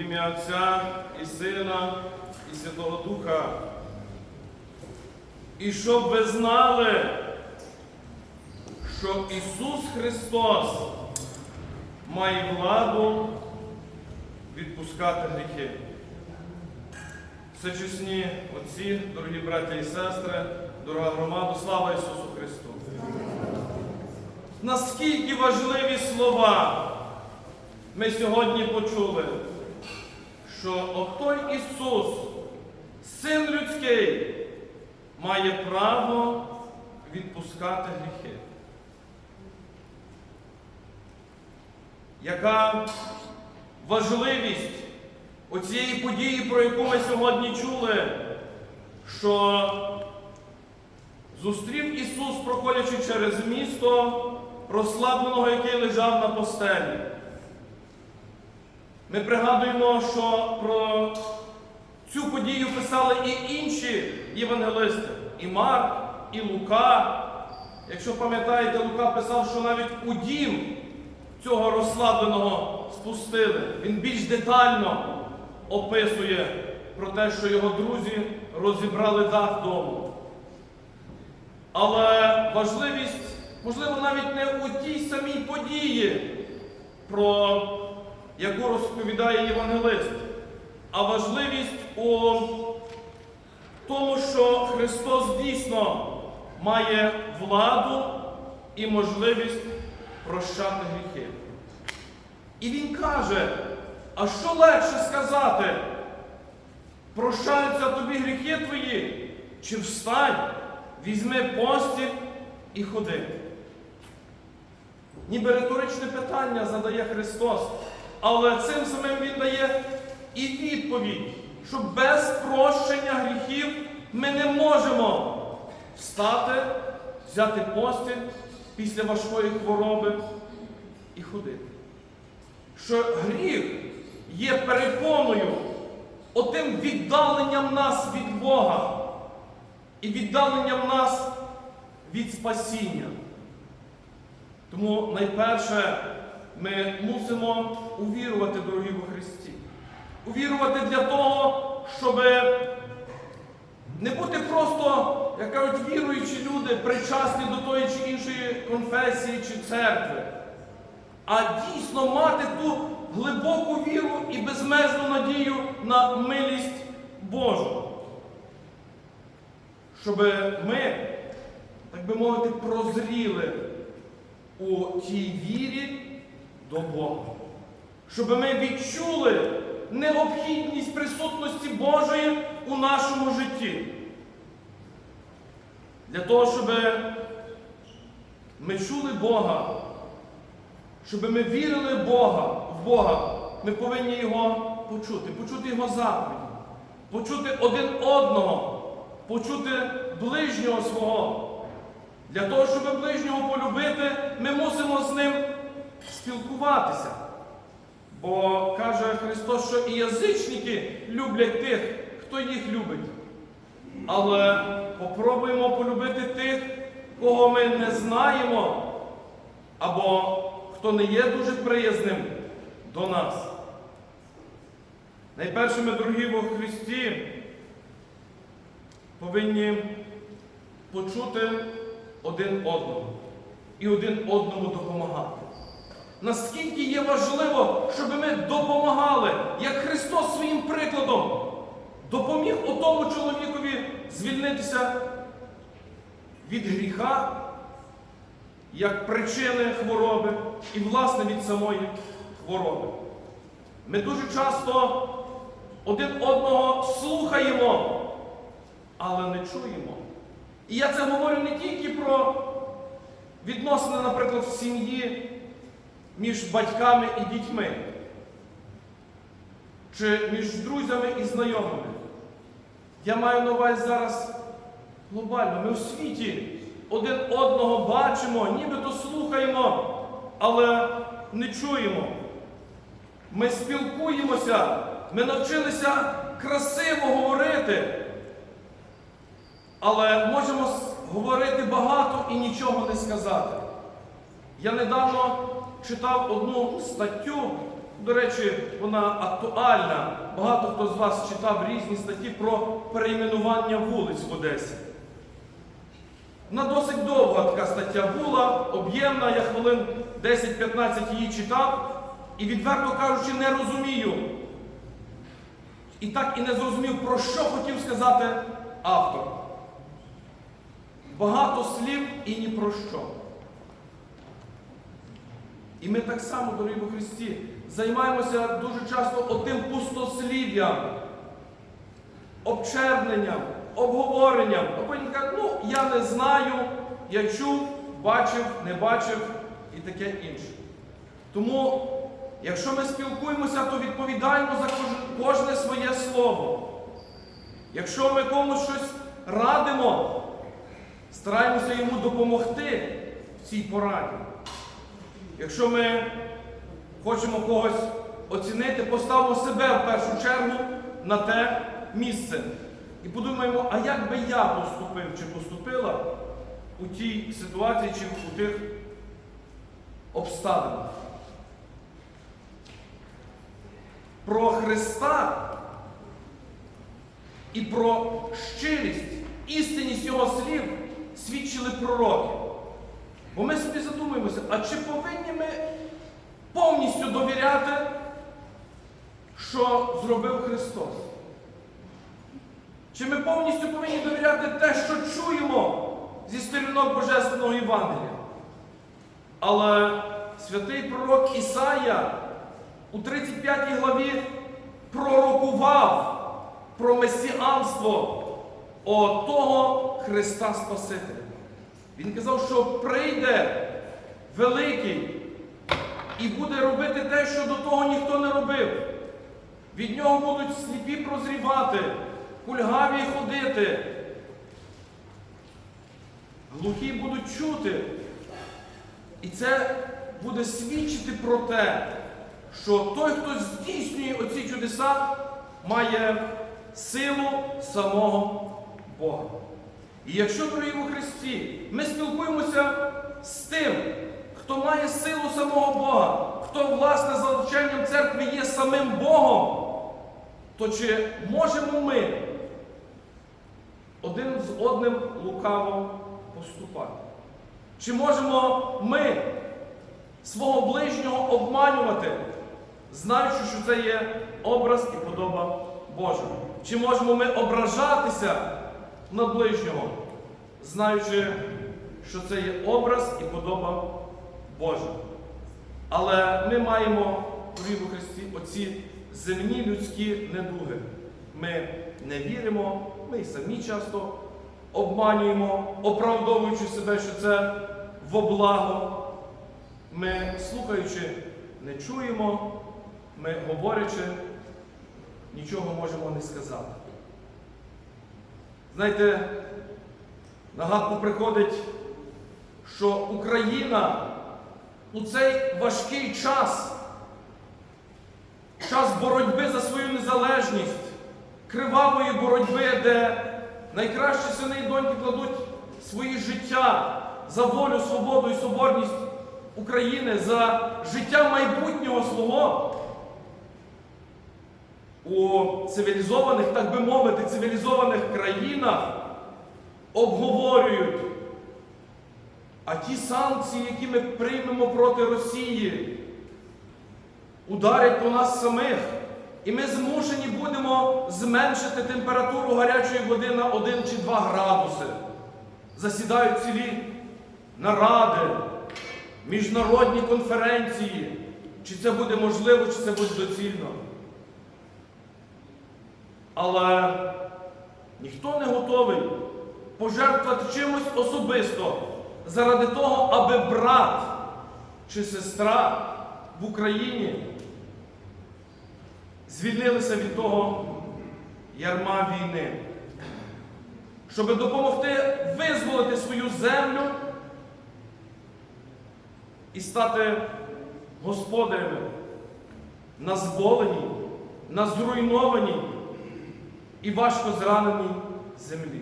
Ім'я Отця і Сина, і Святого Духа. І щоб ви знали, що Ісус Христос має владу відпускати гріхи. Всечесні отці, дорогі браті і сестри, дорога громада, слава Ісусу Христу! Наскільки важливі слова ми сьогодні почули, що отой Ісус, Син людський, має право відпускати гріхи. Яка важливість оцієї події, про яку ми сьогодні чули, що зустрів Ісус, проходячи через місто, розслабленого, який лежав на постелі. Ми пригадуємо, що про цю подію писали і інші євангелисти, і Марк, і Лука. Якщо пам'ятаєте, Лука писав, що навіть у дім цього розслабленого спустили. Він більш детально описує про те, що його друзі розібрали дах дому. Але важливість, можливо, навіть не у тій самій події, про яку розповідає євангелист, а важливість у тому, що Христос дійсно має владу і можливість прощати гріхи. І Він каже, а що легше сказати? Прощаються тобі гріхи твої, чи встань, візьми постіль і ходи. Ніби риторичне питання задає Христос, але цим самим Він дає і відповідь, що без прощення гріхів ми не можемо встати, взяти постіль після важкої хвороби і ходити. Що гріх є перепоною, отим віддаленням нас від Бога і віддаленням нас від спасіння. Тому найперше ми мусимо увірувати, дорогі во Христі. Увірувати для того, щоб не бути просто, як кажуть, віруючі люди, причасні до тої чи іншої конфесії чи церкви, а дійсно мати ту глибоку віру і безмежну надію на милість Божу. Щоб ми, так би мовити, прозріли у тій вірі до Бога. Щоб ми відчули необхідність присутності Божої у нашому житті. Для того, щоб ми чули Бога, щоб ми вірили Бога, в Бога, ми повинні Його почути, почути Його заповіді, почути один одного, почути ближнього свого. Для того, щоб ближнього полюбити, ми мусимо з ним спілкуватися. Бо каже Христос, що і язичники люблять тих, хто їх любить. Але попробуємо полюбити тих, кого ми не знаємо, або хто не є дуже приязним до нас. Найперше ми, дорогі во Христі, повинні почути один одного і один одному допомагати. Наскільки є важливо, щоб ми допомагали, як Христос своїм прикладом допоміг отому чоловікові звільнитися від гріха, як причини хвороби і, власне, від самої хвороби. Ми дуже часто один одного слухаємо, але не чуємо. І я це говорю не тільки про відносини, наприклад, в сім'ї між батьками і дітьми, чи між друзями і знайомими. Я маю на увазі зараз глобально. Ми в світі один одного бачимо, нібито слухаємо, але не чуємо. Ми спілкуємося, ми навчилися красиво говорити, але можемо говорити багато і нічого не сказати. Я недавно читав одну статтю До речі, вона актуальна. Багато хто з вас читав різні статті про перейменування вулиць в Одесі. Вона досить довга така стаття була, об'ємна, я хвилин 10-15 її читав і, відверто кажучи, не розумію. І так і не зрозумів, про що хотів сказати автор. Багато слів і ні про що. І ми так само, дорогі у Христі, займаємося дуже часто отим пустослів'ям, обчерненням, обговоренням. А потім кажуть, ну, я не знаю, я чув, бачив, не бачив і таке інше. Тому, якщо ми спілкуємося, то відповідаємо за кожне своє слово. Якщо ми комусь щось радимо, стараємося йому допомогти в цій пораді. Якщо ми хочемо когось оцінити, поставимо себе в першу чергу на те місце. І подумаємо, а як би я поступив чи поступила у тій ситуації чи у тих обставинах. Про Христа і про щирість, істинність Його слів свідчили пророки. Бо ми собі задумуємося, а чи повинні ми повністю довіряти, що зробив Христос? Чи ми повністю повинні довіряти те, що чуємо зі сторінок Божественного Євангелія? Але святий пророк Ісая у 35 главі пророкував про месіанство отого Христа Спасителя. Він казав, що прийде великий і буде робити те, що до того ніхто не робив. Від нього будуть сліпі прозрівати, кульгаві ходити, глухі будуть чути. І це буде свідчити про те, що той, хто здійснює оці чудеса, має силу самого Бога. І якщо, дорогі у Христі, ми спілкуємося з тим, хто має силу самого Бога, хто, власне, за вченням церкви є самим Богом, то чи можемо ми один з одним лукаво поступати? Чи можемо ми свого ближнього обманювати, знаючи, що це є образ і подоба Божа? Чи можемо ми ображатися на ближнього, знаючи, що це є образ і подоба Божа? Але ми маємо в Христі оці земні людські недуги. Ми не віримо, ми й самі часто обманюємо, оправдовуючи себе, що це во благо. Ми, слухаючи, не чуємо, ми говорячи, нічого можемо не сказати. Знаєте, на гадку приходить, що Україна у цей важкий час, час боротьби за свою незалежність, кривавої боротьби, де найкращі сини і доньки кладуть свої життя за волю, свободу і соборність України, за життя майбутнього свого. У цивілізованих, так би мовити, цивілізованих країнах обговорюють, а ті санкції, які ми приймемо проти Росії, ударять по нас самих. І ми змушені будемо зменшити температуру гарячої води на 1 чи 2 градуси. Засідають цілі наради, міжнародні конференції. Чи це буде можливо, чи це буде доцільно. Але ніхто не готовий пожертвувати чимось особисто заради того, аби брат чи сестра в Україні звільнилися від того ярма війни, щоб допомогти визволити свою землю і стати господарями на зболеній, на зруйнованій і важко зраненій землі.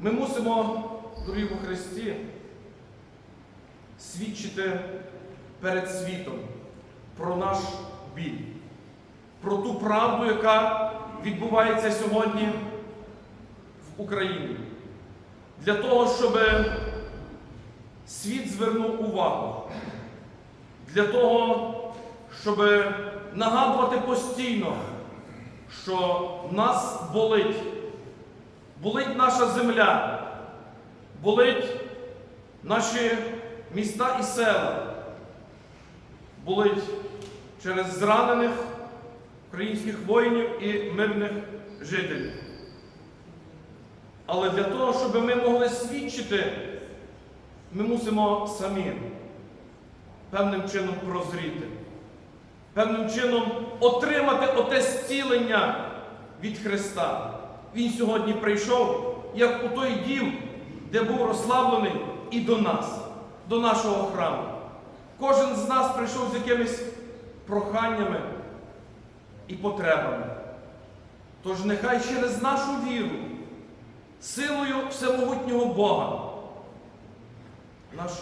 Ми мусимо дорогі у Христі, свідчити перед світом про наш біль, про ту правду, яка відбувається сьогодні в Україні. Для того, щоб світ звернув увагу. Для того, щоб нагадувати постійно, що нас болить, болить наша земля, болить наші міста і села, болить через зранених українських воїнів і мирних жителів. Але для того, щоб ми могли свідчити, ми мусимо самі певним чином прозріти, певним чином отримати оте зцілення від Христа. Він сьогодні прийшов, як у той дім, де був розслаблений, і до нас, до нашого храму. Кожен з нас прийшов з якимись проханнями і потребами. Тож нехай через нашу віру, силою всемогутнього Бога, наш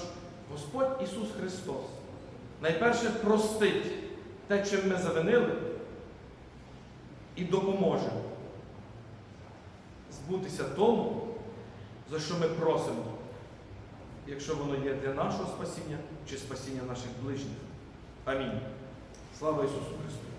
Господь Ісус Христос найперше простить те, чим ми завинили, і допоможе збутися тому, за що ми просимо, якщо воно є для нашого спасіння чи спасіння наших ближніх. Амінь. Слава Ісусу Христу!